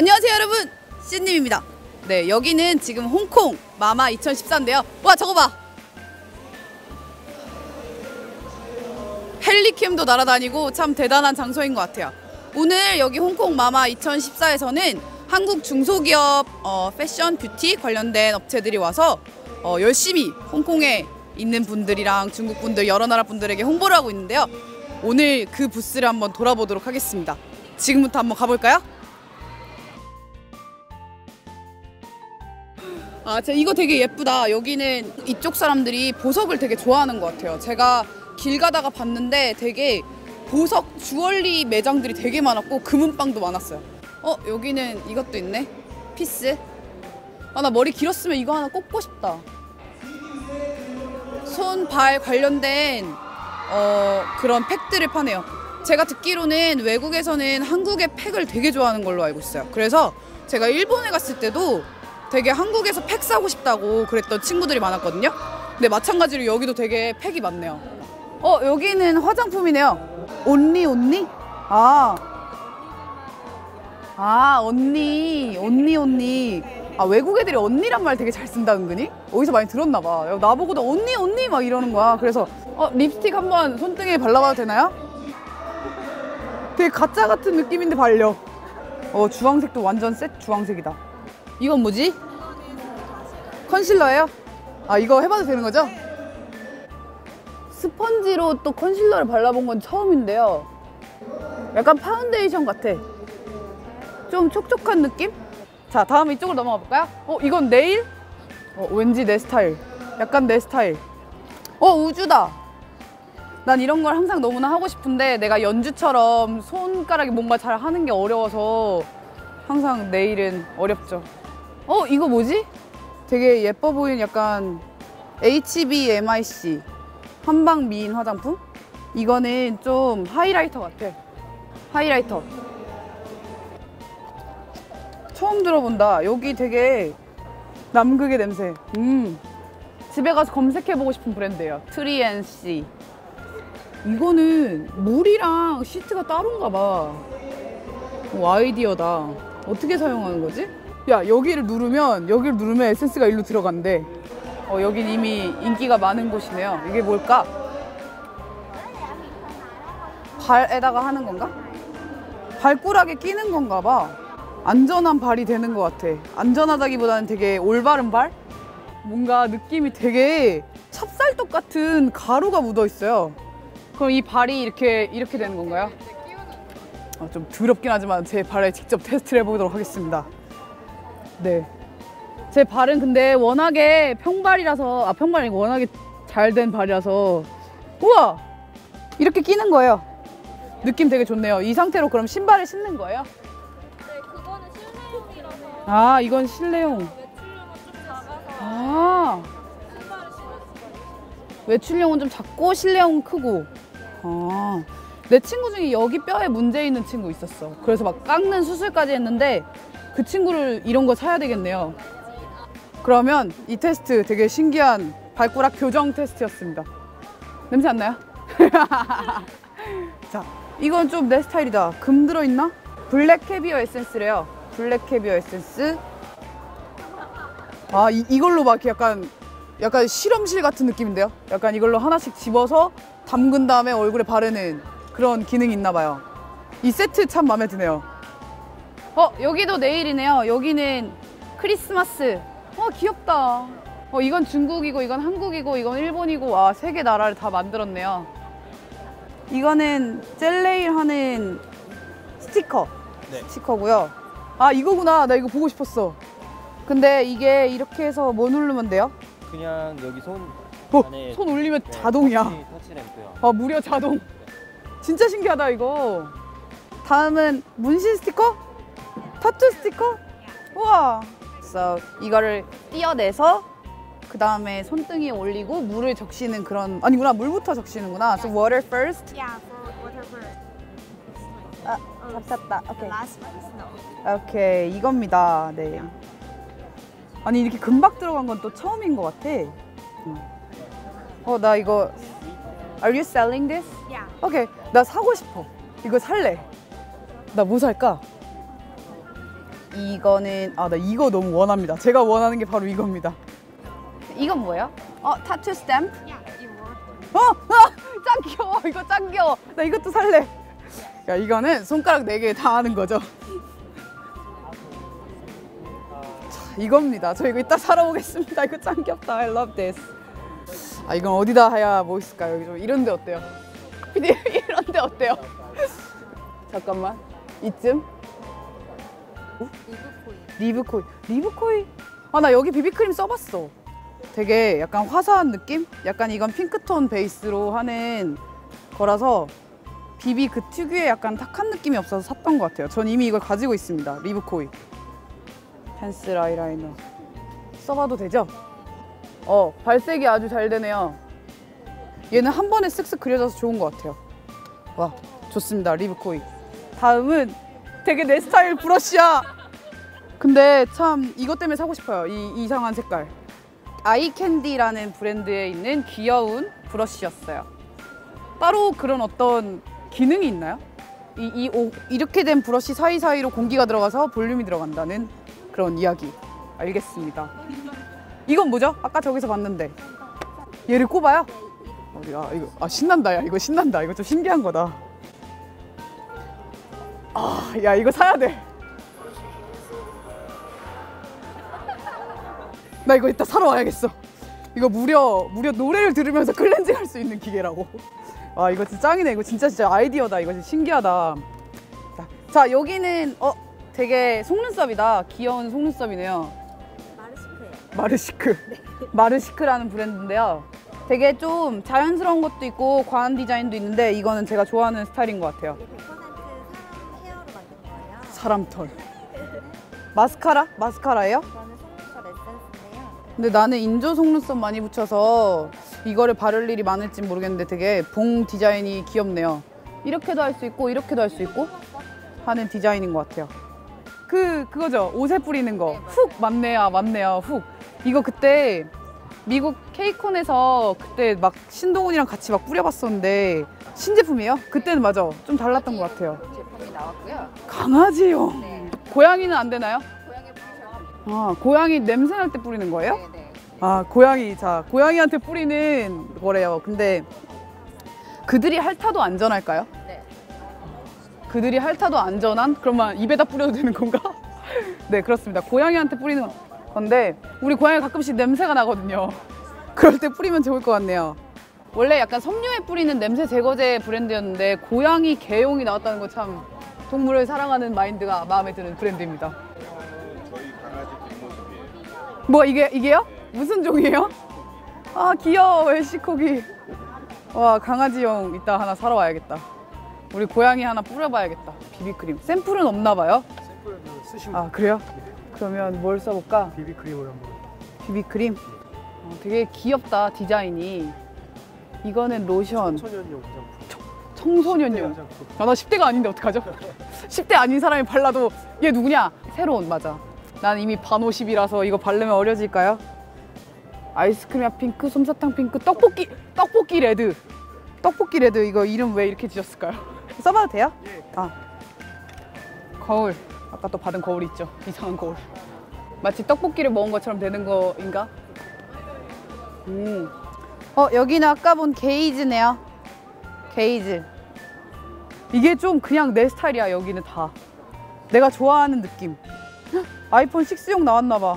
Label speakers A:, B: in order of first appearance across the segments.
A: 안녕하세요 여러분. 씨님입니다. 네 여기는 지금 홍콩 마마 2014인데요. 와 저거 봐. 헬리캠도 날아다니고 참 대단한 장소인 것 같아요. 오늘 여기 홍콩 마마 2014에서는 한국 중소기업 어, 패션 뷰티 관련된 업체들이 와서 어, 열심히 홍콩에 있는 분들이랑 중국 분들 여러 나라 분들에게 홍보를 하고 있는데요. 오늘 그 부스를 한번 돌아보도록 하겠습니다. 지금부터 한번 가볼까요? 아, 제 이거 되게 예쁘다. 여기는 이쪽 사람들이 보석을 되게 좋아하는 것 같아요. 제가 길 가다가 봤는데 되게 보석 주얼리 매장들이 되게 많았고 금은방도 많았어요. 어, 여기는 이것도 있네. 피스. 아, 나 머리 길었으면 이거 하나 꽂고 싶다. 손, 발 관련된 어, 그런 팩들을 파네요. 제가 듣기로는 외국에서는 한국의 팩을 되게 좋아하는 걸로 알고 있어요. 그래서 제가 일본에 갔을 때도 되게 한국에서 팩 사고 싶다고 그랬던 친구들이 많았거든요. 근데 마찬가지로 여기도 되게 팩이 많네요. 어, 여기는 화장품이네요. 온리 온리? 아. 아, 언니. 언니 언니. 아, 외국 애들이 언니란 말 되게 잘 쓴다 은근히? 어디서 많이 들었나 봐. 야, 나보고도 언니 언니 막 이러는 거야. 그래서 어, 립스틱 한번 손등에 발라봐도 되나요? 되게 가짜 같은 느낌인데 발려. 어, 주황색도 완전 셋 주황색이다. 이건 뭐지? 컨실러예요? 아 이거 해봐도 되는 거죠? 스펀지로 또 컨실러를 발라본 건 처음인데요. 약간 파운데이션 같아. 좀 촉촉한 느낌? 자 다음 이쪽으로 넘어가 볼까요? 어 이건 네일? 어 왠지 내 스타일. 약간 내 스타일. 어 우주다. 난 이런 걸 항상 너무나 하고 싶은데 내가 연주처럼 손가락이 뭔가 잘 하는 게 어려워서 항상 네일은 어렵죠. 어 이거 뭐지? 되게 예뻐 보이는 약간 HBMIC 한방 미인 화장품? 이거는 좀 하이라이터 같아. 하이라이터. 처음 들어본다. 여기 되게 남극의 냄새. 음. 집에 가서 검색해보고 싶은 브랜드예요. 트리앤씨. 이거는 물이랑 시트가 따로인가 봐. 오, 아이디어다. 어떻게 사용하는 거지? 야 여기를 누르면 여기를 누르면 에센스가 일로 들어간대. 어 여긴 이미 인기가 많은 곳이네요. 이게 뭘까? 발에다가 하는 건가? 발가락에 끼는 건가 봐. 안전한 발이 되는 것 같아. 안전하다기보다는 되게 올바른 발? 뭔가 느낌이 되게 찹쌀떡 같은 가루가 묻어 있어요. 그럼 이 발이 이렇게 이렇게 되는 건가요? 어, 좀 더럽긴 하지만 제 발에 직접 테스트를 해보도록 하겠습니다. 네. 제 발은 근데 워낙에 평발이라서, 아, 평발이 아니고 워낙에 잘 된 발이라서, 우와! 이렇게 끼는 거예요. 느낌 되게 좋네요. 이 상태로 그럼 신발을 신는 거예요?
B: 네, 그거는 실내용이라서
A: 아, 이건 실내용.
B: 외출용은 좀 작아서
A: 아. 외출용은 좀 작고 실내용은 크고. 아, 내 친구 중에 여기 뼈에 문제 있는 친구 있었어. 그래서 막 깎는 수술까지 했는데 그 친구를 이런 거 사야 되겠네요. 그러면 이 테스트 되게 신기한 발가락 교정 테스트였습니다. 냄새 안 나요? 자, 이건 좀 내 스타일이다. 금 들어있나? 블랙 캐비어 에센스래요. 블랙 캐비어 에센스. 아, 이, 이걸로 막 약간 약간 실험실 같은 느낌인데요? 약간 이걸로 하나씩 집어서 담근 다음에 얼굴에 바르는 그런 기능이 있나 봐요. 이 세트 참 마음에 드네요. 어, 여기도 네일이네요. 여기는 크리스마스. 어, 귀엽다. 어, 이건 중국이고, 이건 한국이고, 이건 일본이고, 아, 세개 나라를 다 만들었네요. 이거는 젤레일 하는 스티커.
C: 네.
A: 스티커고요. 아, 이거구나. 나 이거 보고 싶었어. 근데 이게 이렇게 해서 뭐 누르면 돼요?
C: 그냥 여기 손
A: 어, 손 올리면
C: 네,
A: 자동이야.
C: 터치, 터치 램프요.
A: 아, 무려 자동. 진짜 신기하다, 이거. 다음은 문신 스티커? 타투 스티커? 우와. 그래서 이거를 띄어내서 그 다음에 손등에 올리고 물을 적시는 그런 아니구나 물부터 적시는구나. So water first.
B: Yeah, for water first.
A: 아, 잡혔다. 오케이.
B: Last one is no.
A: 오케이 이겁니다. 네. 아니 이렇게 금박 들어간 건 또 처음인 것 같아. 어 나 이거 Are you selling this?
B: Yeah.
A: 오케이 나 사고 싶어. 이거 살래. 나 뭐 살까? 이거는 아 나 이거 너무 원합니다. 제가 원하는 게 바로 이겁니다. 이건 뭐예요? 어 타투 스탬프? 어, 아, 짱 귀여워. 이거 짱 귀여워. 나 이것도 살래. 야, 이거는 손가락 네개다 하는 거죠. 자, 이겁니다. 저 이거 이따 사러 오겠습니다. 이거 짱 귀엽다. I love this. 아, 이건 어디다 해야 멋있을까요? 여기 좀 이런 데 어때요? 이런 데 어때요? 잠깐만. 이쯤? 리브코이. 리브코이. 아, 나 여기 비비크림 써봤어. 되게 약간 화사한 느낌? 약간 이건 핑크톤 베이스로 하는 거라서 비비 그 특유의 약간 탁한 느낌이 없어서 샀던 것 같아요. 전 이미 이걸 가지고 있습니다. 리브코이. 펜슬 아이라이너. 써봐도 되죠? 어, 발색이 아주 잘 되네요. 얘는 한 번에 쓱쓱 그려져서 좋은 것 같아요. 와, 좋습니다. 리브코이. 다음은 되게 내 스타일 브러쉬야. 근데 참 이것 때문에 사고 싶어요. 이 이상한 색깔. 아이캔디라는 브랜드에 있는 귀여운 브러쉬였어요. 따로 그런 어떤 기능이 있나요? 이, 이 오- 이렇게 된 브러쉬 사이사이로 공기가 들어가서 볼륨이 들어간다는 그런 이야기. 알겠습니다. 이건 뭐죠? 아까 저기서 봤는데. 얘를 꼽아요? 어디야? 이거 아 신난다. 야 이거 신난다. 이거 좀 신기한 거다. 아, 야 이거 사야 돼. 나 이거 이따 사러 와야겠어. 이거 무려 무려 노래를 들으면서 클렌징 할 수 있는 기계라고. 아 이거 진짜 짱이네. 이거 진짜 진짜 아이디어다. 이거 진짜 신기하다. 자, 자 여기는 어 되게 속눈썹이다. 귀여운 속눈썹이네요.
B: 마르시크예요.
A: 마르시크. 마르시크라는 브랜드인데요. 되게 좀 자연스러운 것도 있고 과한 디자인도 있는데 이거는 제가 좋아하는 스타일인 것 같아요.
B: 사람
A: 털. 마스카라? 마스카라예요?
B: 이거는 속눈썹 에센스인데요.
A: 근데 나는 인조 속눈썹 많이 붙여서 이거를 바를 일이 많을지 모르겠는데 되게 봉 디자인이 귀엽네요. 이렇게도 할 수 있고 이렇게도 할 수 있고 하는 디자인인 것 같아요. 그 그거죠 옷에 뿌리는 거. 훅 맞네요, 맞네요. 훅. 이거 그때 미국 케이콘에서 그때 막 신동훈이랑 같이 막 뿌려봤었는데 신제품이에요? 그때는 맞아 좀 달랐던 것 같아요.
B: 제품이 나왔고요.
A: 강아지요.
B: 네.
A: 고양이는 안 되나요?
B: 고양이.
A: 아 고양이 냄새 날 때 뿌리는 거예요?
B: 네네.
A: 아 고양이 자 고양이한테 뿌리는 거래요. 근데 그들이 핥아도 안전할까요?
B: 네.
A: 그들이 핥아도 안전한? 그러면 입에다 뿌려도 되는 건가? 네 그렇습니다. 고양이한테 뿌리는 건데 우리 고양이 가끔씩 냄새가 나거든요. 그럴 때 뿌리면 좋을 것 같네요. 원래 약간 섬유에 뿌리는 냄새 제거제 브랜드였는데 고양이 개용이 나왔다는 거 참 동물을 사랑하는 마인드가 마음에 드는 브랜드입니다.
D: 저희 강아지 뒷모습이에요.
A: 뭐 이게 이게요? 무슨 종이에요? 아 귀여워 웰시코기. 와 강아지용 이따 하나 사러 와야겠다. 우리 고양이 하나 뿌려봐야겠다. 비비크림. 샘플은 없나 봐요?
E: 샘플 쓰시면
A: 아 그래요? 그러면 뭘 써볼까?
E: 비비크림을 한번
A: 비비크림. 어, 되게 귀엽다 디자인이. 이거는 로션.
E: 천연용 화장품
A: 청소년용. 아, 나 10대가 아닌데 어떡하죠? 10대 아닌 사람이 발라도 얘 누구냐? 새로운 맞아. 난 이미 반 50이라서 이거 바르면 어려질까요? 아이스크림 핑크, 솜사탕 핑크, 떡볶이, 떡볶이 레드. 떡볶이 레드 이거 이름 왜 이렇게 지었을까요? 써봐도 돼요?
E: 예.
A: 아 거울. 아까 또 받은 거울 있죠? 이상한 거울. 마치 떡볶이를 먹은 것처럼 되는 거인가? 음. 어 여기는 아까 본 게이즈네요. 게이즈. 이게 좀 그냥 내 스타일이야 여기는 다 내가 좋아하는 느낌 헉, 아이폰 6용 나왔나 봐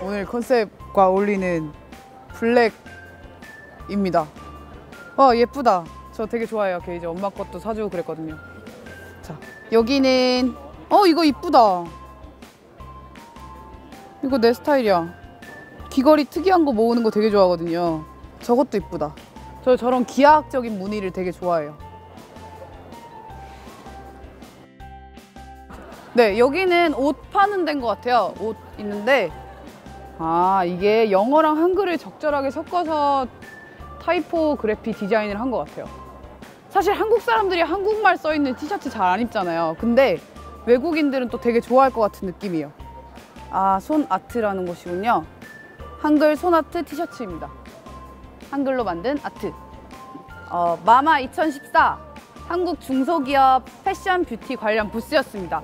A: 오늘 컨셉과 어울리는 블랙입니다 어 예쁘다 저 되게 좋아해요 게이지 엄마 것도 사주고 그랬거든요 자 여기는 어 이거 이쁘다. 이거 내 스타일이야. 귀걸이 특이한 거 모으는 거 되게 좋아하거든요. 저것도 이쁘다. 저 저런 기하학적인 무늬를 되게 좋아해요. 네, 여기는 옷 파는 데인 것 같아요. 옷 있는데, 아, 이게 영어랑 한글을 적절하게 섞어서 타이포그래피 디자인을 한 것 같아요. 사실 한국 사람들이 한국말 써 있는 티셔츠 잘 안 입잖아요. 근데 외국인들은 또 되게 좋아할 것 같은 느낌이에요. 아, 손 아트라는 곳이군요. 한글 손 아트 티셔츠입니다. 한글로 만든 아트. 어, 마마 2014 한국 중소기업 패션 뷰티 관련 부스였습니다.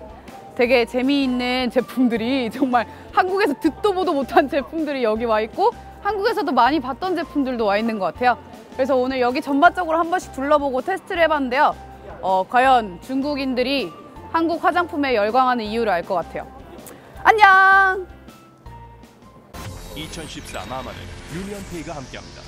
A: 되게 재미있는 제품들이 정말 한국에서 듣도 보도 못한 제품들이 여기 와 있고 한국에서도 많이 봤던 제품들도 와 있는 것 같아요. 그래서 오늘 여기 전반적으로 한 번씩 둘러보고 테스트를 해봤는데요. 어, 과연 중국인들이 한국 화장품에 열광하는 이유를 알 것 같아요. 안녕!
F: 2014 마마는 유니언페이가 함께합니다.